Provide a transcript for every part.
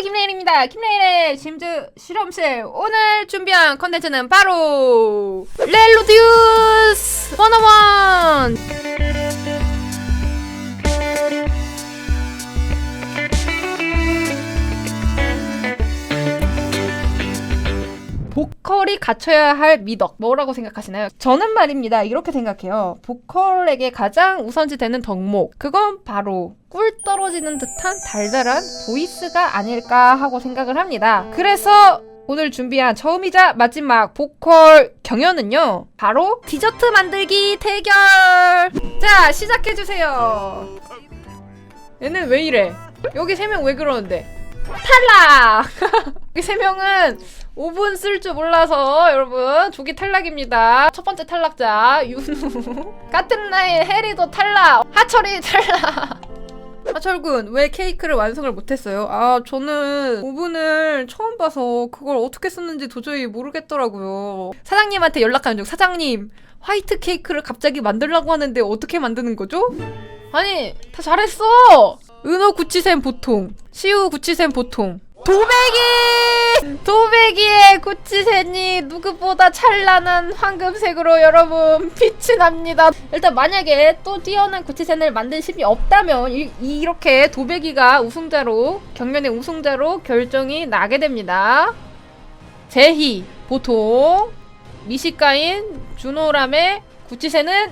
유튜브 김레일입니다. 김레일의 심즈 실험실. 오늘 준비한 컨텐츠는 바로 렐로듀스 101! 보컬이 갖춰야 할 미덕 뭐라고 생각하시나요? 저는 말입니다. 이렇게 생각해요. 보컬에게 가장 우선시 되는 덕목 그건 바로 꿀 떨어지는 듯한 달달한 보이스가 아닐까 하고 생각을 합니다. 그래서 오늘 준비한 처음이자 마지막 보컬 경연은요 바로 디저트 만들기 대결! 자 시작해주세요. 얘는 왜 이래? 여기 세 명 왜 그러는데 탈락 여기 세 명은 5분 쓸 줄 몰라서 여러분 조기 탈락입니다. 첫 번째 탈락자 윤우 같은 나이 해리도 탈락 하철이 탈락 하철군 왜 케이크를 완성을 못했어요? 아 저는 오븐을 처음 봐서 그걸 어떻게 썼는지 도저히 모르겠더라고요. 사장님한테 연락하는 중 사장님 화이트 케이크를 갑자기 만들라고 하는데 어떻게 만드는 거죠? 아니 다 잘했어. 은호 구치샘 보통 시우 구치샘 보통 도배기! 도배기의 구치새니 누구보다 찬란한 황금색으로 여러분 빛이 납니다. 일단 만약에 또 뛰어난 구치새를 만든 심이 없다면 이, 이렇게 도배기가 우승자로 경연의 우승자로 결정이 나게 됩니다. 제희 보통 미식가인 준호람의 구치새는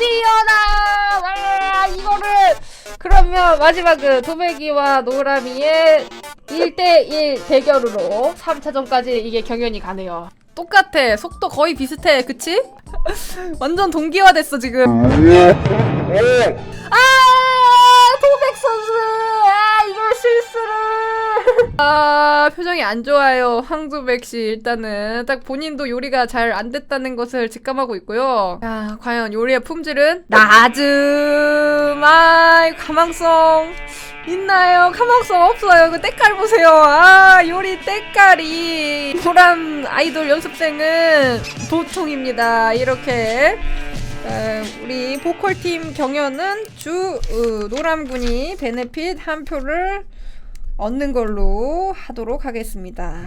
뛰어나! 와, 이거를 그러면 마지막은 도배기와 노라미의 1대1 대결으로 3차전까지 이게 경연이 가네요. 똑같아. 속도 거의 비슷해. 그치? 완전 동기화 됐어, 지금. 아! 표정이 안 좋아요. 황도백 씨. 일단은 딱 본인도 요리가 잘 안 됐다는 것을 직감하고 있고요. 야, 과연 요리의 품질은? 낮음! 아, 가망성. 있나요? 가망성 없어요. 그 때깔 보세요. 아, 요리 때깔이. 노란 아이돌 연습생은 보통입니다. 이렇게. 에, 우리 보컬팀 경연은 주 어, 노람군이 베네핏 한 표를 얻는 걸로 하도록 하겠습니다.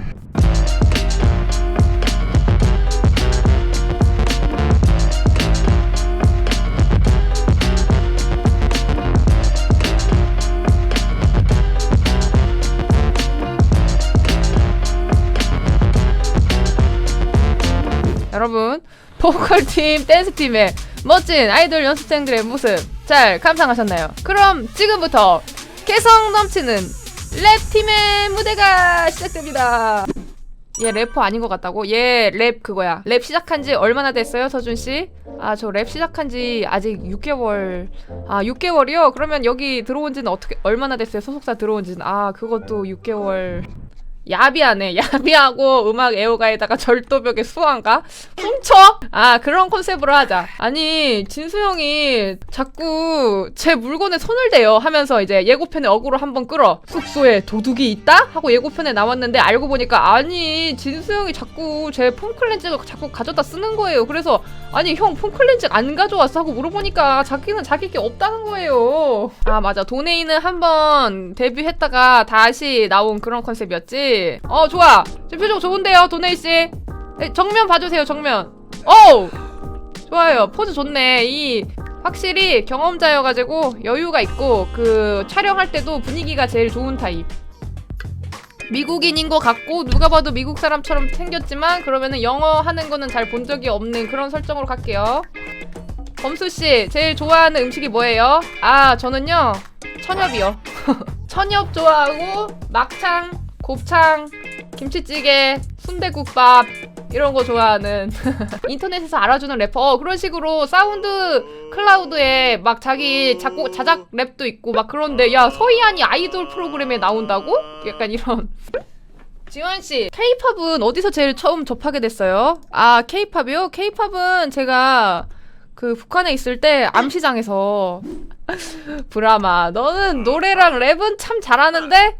여러분 보컬팀 댄스팀의 멋진 아이돌 연습생들의 모습 잘 감상하셨나요? 그럼 지금부터 개성 넘치는 랩팀의 무대가 시작됩니다. 얘 래퍼 아닌 것 같다고? 얘 랩 그거야. 랩 시작한 지 얼마나 됐어요, 서준 씨? 아, 저 랩 시작한 지 아직 6개월. 아, 6개월이요? 그러면 여기 들어온 지는 어떻게, 얼마나 됐어요? 소속사 들어온 지는. 아, 그것도 6개월. 야비하네. 야비하고 음악 애호가에다가 절도벽에 수완가? 훔쳐? 아, 그런 컨셉으로 하자. 아니, 진수 형이 자꾸 제 물건에 손을 대요 하면서 이제 예고편에 어그로 한번 끌어. 숙소에 도둑이 있다? 하고 예고편에 나왔는데 알고 보니까 아니, 진수 형이 자꾸 제 폼클렌즈를 자꾸 가져다 쓰는 거예요. 그래서 아니, 형 폼클렌즈 안 가져왔어? 하고 물어보니까 자기는 자기 게 없다는 거예요. 아, 맞아. 도네이는 한번 데뷔했다가 다시 나온 그런 컨셉이었지. 어, 좋아. 제 표정 좋은데요, 도네이 씨. 네, 정면 봐주세요, 정면. 어우! 좋아요. 포즈 좋네. 이, 확실히 경험자여가지고 여유가 있고, 그, 촬영할 때도 분위기가 제일 좋은 타입. 미국인인 것 같고, 누가 봐도 미국 사람처럼 생겼지만, 그러면은 영어 하는 거는 잘 본 적이 없는 그런 설정으로 갈게요. 범수 씨, 제일 좋아하는 음식이 뭐예요? 아, 저는요, 천엽이요. 천엽 좋아하고, 막창, 곱창, 김치찌개, 순대국밥 이런 거 좋아하는 인터넷에서 알아주는 래퍼 어, 그런 식으로 사운드 클라우드에 막 자기 작곡 자작 랩도 있고 막 그런데 야 서희안이 아이돌 프로그램에 나온다고? 약간 이런 지원 씨, K-팝은 어디서 제일 처음 접하게 됐어요? 아, K-팝이요? K-팝은 제가 그 북한에 있을 때 암시장에서 브라마, 너는 노래랑 랩은 참 잘하는데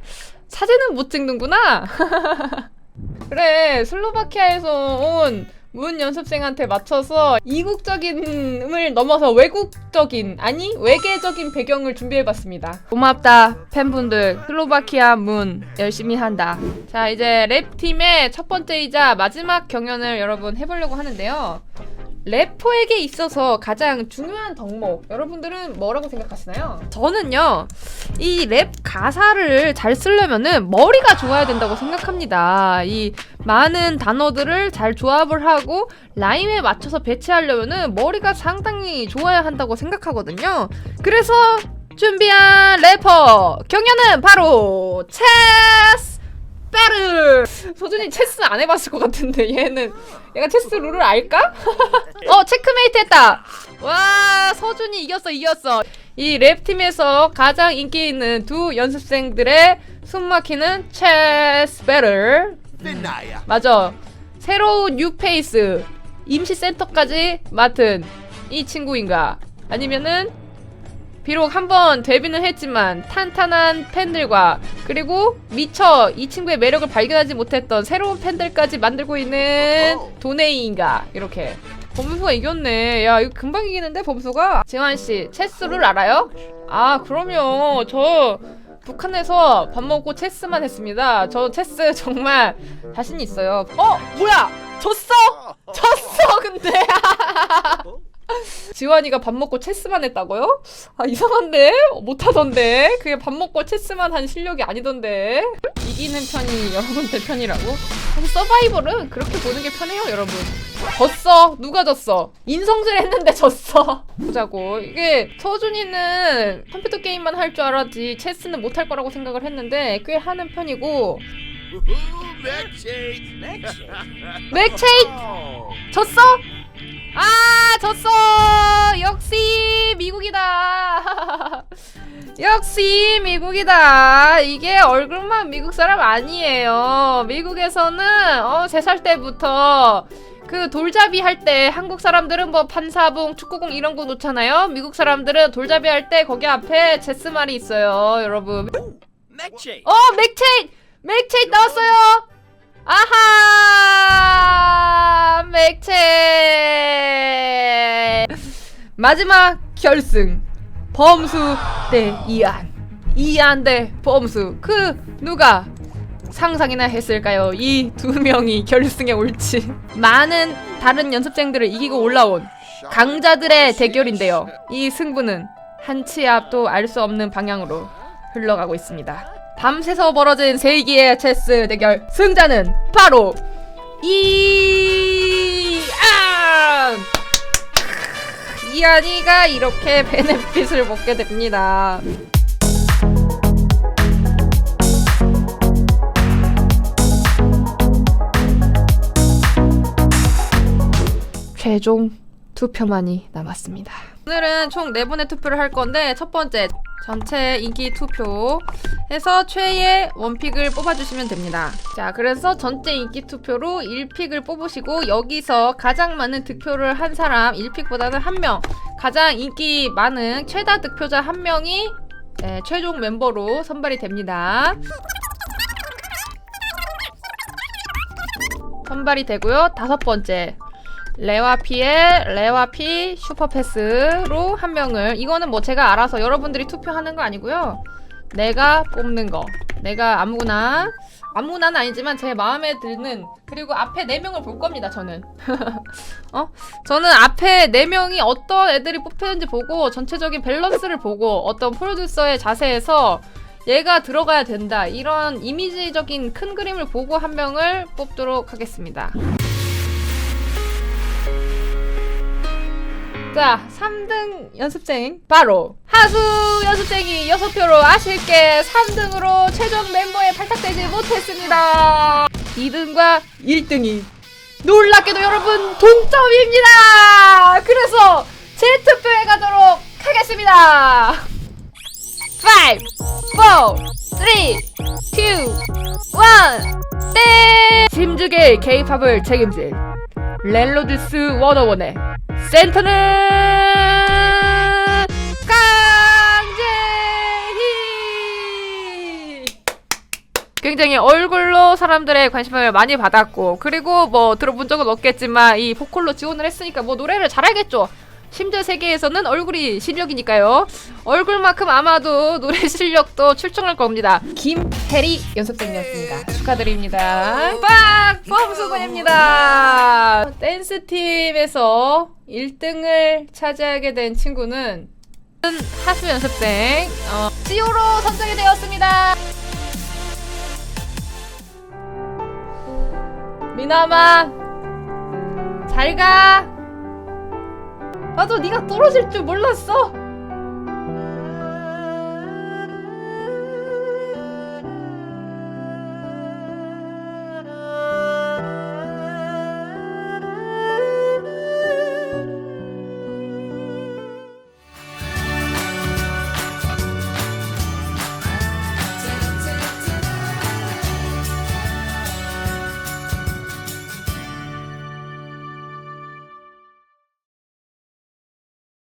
사진은 못 찍는구나. 그래 슬로바키아에서 온 문 연습생한테 맞춰서 이국적인을 넘어서 외국적인 아니 외계적인 배경을 준비해봤습니다. 고맙다 팬분들 슬로바키아 문 열심히 한다. 자 이제 랩 팀의 첫 번째이자 마지막 경연을 여러분 해보려고 하는데요. 래퍼에게 있어서 가장 중요한 덕목 여러분들은 뭐라고 생각하시나요? 저는요 이 랩 가사를 잘 쓰려면은 머리가 좋아야 된다고 생각합니다. 이 많은 단어들을 잘 조합을 하고 라임에 맞춰서 배치하려면은 머리가 상당히 좋아야 한다고 생각하거든요. 그래서 준비한 래퍼 경연은 바로 체스 배틀 소준이 체스 안 해봤을 것 같은데 얘는. 얘가 체스 룰을 알까? 어 체크메이트 했다. 와 서준이 이겼어 이겼어. 이 랩팀에서 가장 인기 있는 두 연습생들의 숨막히는 체스 배틀 Vinaya. 맞아. 새로운 뉴페이스 임시센터까지 맡은 이 친구인가? 아니면은 비록 한 번 데뷔는 했지만 탄탄한 팬들과 그리고 미처 이 친구의 매력을 발견하지 못했던 새로운 팬들까지 만들고 있는 도네이인가? 이렇게. 범수가 이겼네. 야 이거 금방 이기는데 범수가? 지환씨 체스를 알아요? 아 그럼요. 저 북한에서 밥 먹고 체스만 했습니다. 저 체스 정말 자신 있어요. 어 뭐야! 졌어? 졌어 근데 지환이가 밥 먹고 체스만 했다고요? 아 이상한데? 못하던데? 그게 밥 먹고 체스만 한 실력이 아니던데? 이기는 편이 여러분들 편이라고? 사실 서바이벌은 그렇게 보는 게 편해요 여러분 졌어 누가 졌어 인성질 했는데 졌어 보자고 이게 서준이는 컴퓨터 게임만 할 줄 알았지 체스는 못할 거라고 생각을 했는데 꽤 하는 편이고 Ooh, Megshake. 맥체이 Oh. 졌어? 아 졌어! 역시 미국이다. 역시 미국이다. 이게 얼굴만 미국 사람 아니에요. 미국에서는 어 3살 때부터 그 돌잡이 할 때 한국 사람들은 뭐 판사봉 축구공 이런 거 놓잖아요. 미국 사람들은 돌잡이 할 때 거기 앞에 제스말이 있어요 여러분. 어 맥체인! 맥체인 나왔어요 아하! 맥체인 마지막 결승. 범수 대 이안. 이안 대 범수. 그 누가 상상이나 했을까요? 이 두 명이 결승에 올지. 많은 다른 연습생들을 이기고 올라온 강자들의 대결인데요. 이 승부는 한 치 앞도 알 수 없는 방향으로 흘러가고 있습니다. 밤새서 벌어진 세기의 체스 대결 승자는 바로 이안 이안이가 이렇게 베네핏을 먹게 됩니다. 최종 투표만이 남았습니다. 오늘은 총 4번의 투표를 할 건데 첫 번째 전체 인기 투표 해서 최애 원픽을 뽑아주시면 됩니다. 자, 그래서 전체 인기 투표로 1픽을 뽑으시고 여기서 가장 많은 득표를 한 사람 1픽보다는 한 명, 가장 인기 많은 최다 득표자 한 명이 네, 최종 멤버로 선발이 됩니다. 선발이 되고요. 다섯 번째 레와피의 레와피 슈퍼패스로 한 명을 이거는 뭐 제가 알아서 여러분들이 투표하는 거 아니고요. 내가 뽑는 거. 내가 아무나 아무나는 아니지만 제 마음에 드는 그리고 앞에 네 명을 볼 겁니다. 저는 어 저는 앞에 네 명이 어떤 애들이 뽑히는지 보고 전체적인 밸런스를 보고 어떤 프로듀서의 자세에서 얘가 들어가야 된다 이런 이미지적인 큰 그림을 보고 한 명을 뽑도록 하겠습니다. 자, 3등 연습생 바로 하수 연습생이 6표로 아쉽게 3등으로 최종 멤버에 발탁되지 못했습니다. 2등과 1등이 놀랍게도 여러분 동점입니다. 그래서 재투표해 가도록 하겠습니다. 5, 4, 3, 2, 1, 땡! 심주계 K-팝을 책임질 렐로디스 워너원의 센터는 강재희! 굉장히 얼굴로 사람들의 관심을 많이 받았고 그리고 뭐 들어본 적은 없겠지만 이 보컬로 지원을 했으니까 뭐 노래를 잘하겠죠. 심지어 세계에서는 얼굴이 실력이니까요. 얼굴만큼 아마도 노래 실력도 출중할 겁니다. 김혜리 연습생이었습니다. 축하드립니다. 빡! 뻔수군입니다. 댄스팀에서 1등을 차지하게 된 친구는 하수 연습생 어, 지호로 선정이 되었습니다. 미나마 잘 가. 나도 네가 떨어질 줄 몰랐어.